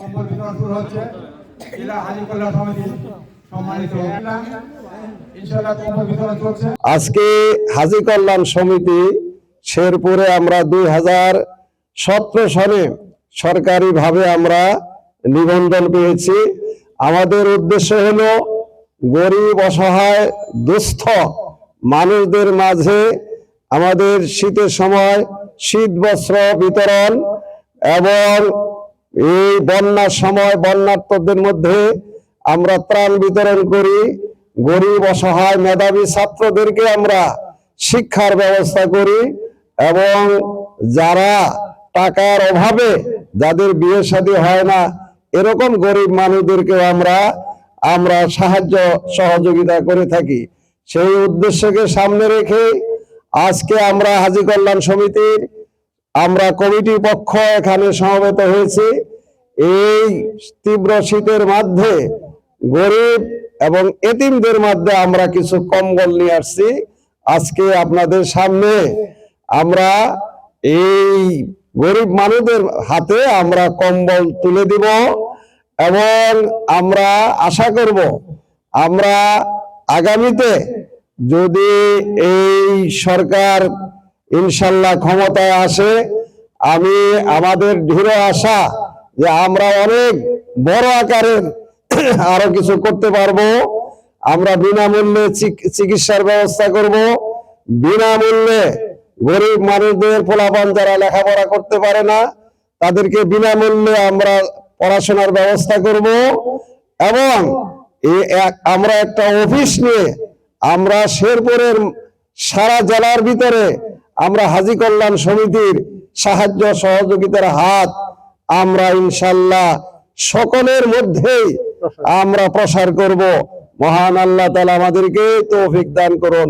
কম্বল বিতরণ হচ্ছে। জেলা কল্যাণ সমিতি আজকে হাজি কল্যাণ সমিতি শেরপুরে আমরা দুই হাজার সতেরো সনে সরকারিভাবে আমরা নিবন্ধন পেয়েছি। আমাদের উদ্দেশ্য হলো গরিব, অসহায়, দুস্থ মানুষদের মাঝে আমাদের শীতের সময় শীত, বস্ত্র বিতরণ এবং এই বন্যার সময় বন্যার্থদের মধ্যে আমরা ত্রাণ বিতরণ করি। গরিব, অসহায়, মেধাবী ছাত্রদেরকে আমরা শিক্ষার ব্যবস্থা করি এবং যারা টাকার অভাবে যাদের বিয়ে শাদী হয় না, এরকম গরিব মানুষদেরকে আমরা আমরা সাহায্য সহযোগিতা করে থাকি। সেই উদ্দেশ্যকে সামনে রেখে আজকে আমরা হাজি কল্যাণ সমিতির আমরা কমিটি পক্ষ এখানে সমবেত হয়েছি। এই তীব্র শীতের মধ্যে গরিব এবং এতিমদের মধ্যে আমরা কিছু কম্বল নিয়ে আসছি। আজকে আপনাদের সামনে আমরা এই গরিব মানুষদের হাতে আমরা কম্বল তুলে দিব এবং আমরা আশা করব আমরা আগামীতে যদি এই সরকার ইনশাল্লাহ ক্ষমতায় আসে। আমি, আমাদের দৃঢ় আশা যে আমরা অনেক বড় আকারের আরও কিছু করতে পারব। আমরা বিনামূল্যে চিক- চিকিৎসার ব্যবস্থা করব। বিনামূল্যে গরিব মানুষদের পোলাপান যারা লেখাপড়া করতে পারে না, তাদেরকে বিনামূল্যে আমরা পড়াশোনার ব্যবস্থা করব। এবং আমরা একটা অফিস নিয়ে আমরা শেরপুরের সারা জেলার ভিতরে আমরা হাজি কল্যাণ সমিতির সাহায্য সহযোগিতার হাত আমরা ইনশাল্লাহ সকলের মধ্যেই আমরা প্রসার করব। মহান আল্লাহ তালা আমাদেরকে তৌফিক দান করুন।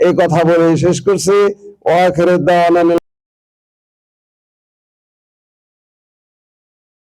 এ- কথা বলে শেষ করছি। ওয়াখিরুদ্দাওয়ানা